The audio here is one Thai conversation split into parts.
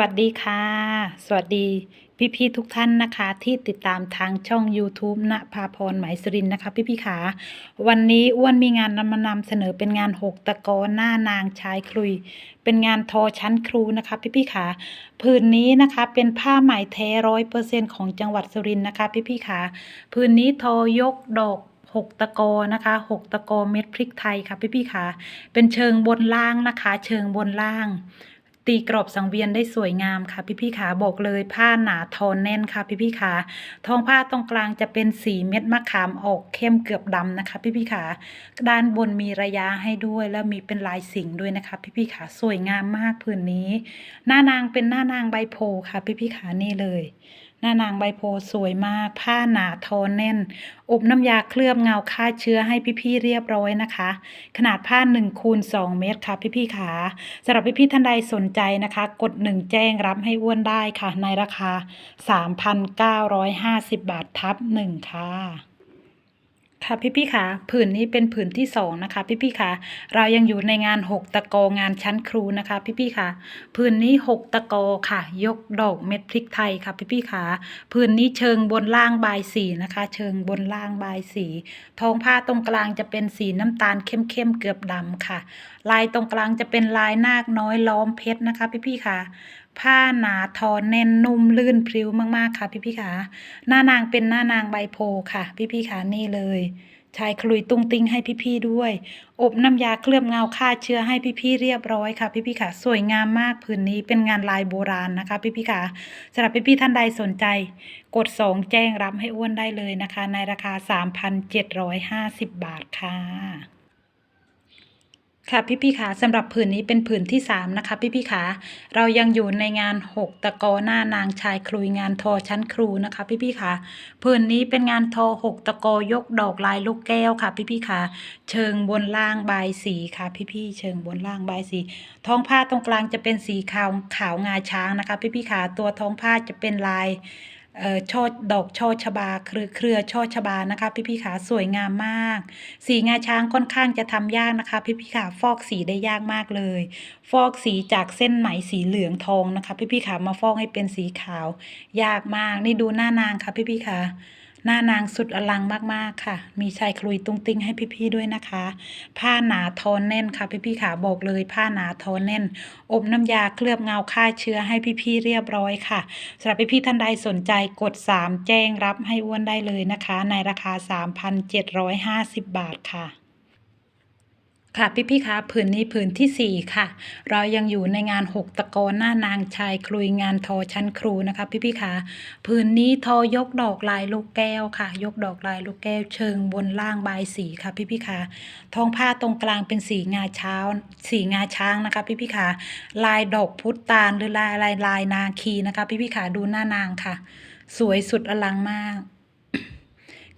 วัสดีค่ะ สวัสดีพี่ๆทุกท่านนะคะ ที่ติดตามทางช่อง YouTube ณภาพรไหมายสุรินนะคะ พี่ๆขาวันนี้อ้วนมีงานนำมานำเสนอเป็นงานหกตะกอหน้านางชายคลุย เป็นงานทอชั้นครูนะคะ พี่ๆขาผืนนี้นะคะเป็นผ้าไหมแท้ร้อยเปอร์เซ็นของจังหวัดสุรินนะคะ พี่ๆขาผืนนี้ทอยกดอกหกตะกอนะคะหกตะกอเม็ดพริกไทยค่ะพี่ๆขาเป็นเชิงบนล่างนะคะ เชิงบนล่าง ตีกรอบสังเวียนได้สวยงามค่ะ พี่พี่ขาบอกเลยผ้าหนาทอนแน่นค่ะ พี่พี่ขาทองผ้าตรงกลางจะเป็นสีเม็ดมะขามออกเข้มเกือบดำนะคะ พี่พี่ขาด้านบนมีระยะให้ด้วย แล้วมีเป็นลายสิงด้วยนะคะ พี่พี่ขาสวยงามมากผืนนี้ หน้านางเป็นหน้านางใบโพค่ะ พี่พี่ขานี่เลย หน้านางใบโพสวยมาก ผ้าหนาทอนแน่น อบน้ำยาเคลือบเงาฆ่าเชื้อให้พี่ๆเรียบร้อยนะคะ ขนาดผ้า1คูณ2เมตรค่ะพี่ๆขาสำหรับพี่ๆท่านใดสนใจนะคะ กดหนึ่งแจ้งรับให้อ้วนได้ค่ะ ในราคา 3,950 บาททับหนึ่งค่ะ ค่ะพี่ๆค่ะผืนนี้เป็นผืนที่สองนะคะ พี่ๆค่ะเรายังอยู่ในงานหกตะกองานชั้นครูนะคะ พี่ๆค่ะผืนนี้หกตะกอค่ะ ยกดอกเม็ดพริกไทยค่ะ พี่ๆค่ะผืนนี้เชิงบนล่างบายสีนะคะ เชิงบนล่างบายสีท้องผ้าตรงกลางจะเป็นสีน้ำตาลเข้มๆเกือบดำค่ะ ลายตรงกลางจะเป็นลายนาคน้อยล้อมเพชรนะคะ พี่ๆค่ะผ้าหนาทอแน่นนุ่มลื่นพริ้วมากๆค่ะ พี่ๆค่ะหน้านางเป็นหน้านางใบโพค่ะ พี่ๆค่ะนี่เลยชายคลุยตุ้งติ้งให้พี่ๆด้วย อบน้ำยาเคลือบเงาฆ่าเชื้อให้พี่ๆเรียบร้อยค่ะ พี่ๆค่ะ สวยงามมากผืนนี้เป็นงานลายโบราณนะคะ พี่ๆค่ะสำหรับพี่ๆท่านใดสนใจ กดสองแจ้งรับให้อ้วนได้เลยนะคะ ในราคา 3,750 บาทค่ะ ค่ะพี่พี่ขาสำหรับผืนนี้เป็นผืนที่สามนะคะ พี่พี่ขาเรายังอยู่ในงานหกตะกอหน้านางชายครุยงานทอชั้นครูนะคะ พี่พี่ขาผืนนี้เป็นงานทอหกตะกอยกดอกลายลูกแก้วค่ะ พี่พี่ขาเชิงบนล่างบายสีค่ะ พี่พี่เชิงบนล่างบายสีท้องผ้าตรงกลางจะเป็นสีขาวขาวงาช้างนะคะ พี่พี่ขาตัวท้องผ้าจะเป็นลาย ช่อดอกช่อชบาเครือเครือช่อชบานะคะ พี่พี่ขาสวยงามมาก สีงาช้างค่อนข้างจะทำยากนะคะ พี่พี่ขาฟอกสีได้ยากมากเลย ฟอกสีจากเส้นไหมสีเหลืองทองนะคะ พี่พี่ขามาฟอกให้เป็นสีขาว ยากมากนี่ดูหน้านางค่ะ พี่พี่ขาหน้านางสุดอลังมากๆค่ะ มีชายคลุยตุ้งติ้งให้พี่ๆด้วยนะคะ ผ้าหนาทอนแน่นค่ะพี่ๆขาบอกเลย ผ้าหนาทอนแน่น อบน้ำยาเคลือบเงาฆ่าเชื้อให้พี่ๆเรียบร้อยค่ะสำหรับพี่ๆท่านใดสนใจกด 3 แจ้งรับให้อ้วนได้เลยนะคะ ในราคา 3,750 บาทค่ะ ค่ะพี่ๆคะผืนนี้ผืนทีสี่ 4 ค่ะ เรายังอยู่ในงานหกตะกอนหน้านางชายคลุยงานทอชั้นครูนะคะ พี่ๆคะผืนนี้ทอยกดอกลายลูกแก้วค่ะ ยกดอกลายลูกแก้ว เชิงบนล่างบายสีค่ะ พี่ๆคะท้องผ้าตรงกลางเป็นสีงาเช้าสีงาช้างนะคะ พี่ๆคะลายดอกพุตานหรือลายลายลายนาคีนะคะ พี่ๆคะดูหน้านางค่ะ สวยสุดอลังมาก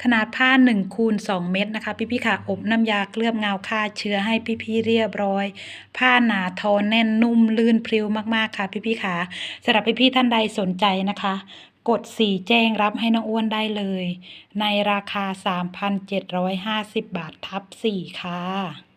ขนาดผ้า1คูณ2เม็ดนะคะ พี่ๆค่ะอบน้ำยาเคลือบเงาฆ่าเชื้อให้พี่พี่เรียบร้อย ผ้าหนาทอแน่นนุ่มลื่นพริ้วมากๆค่ะ พี่ๆค่ะสำหรับพี่พี่ท่านใดสนใจนะคะ กด4แจ้งรับให้น้องอ้วนได้เลย ในราคา 3,750 บาททับ4ค่ะ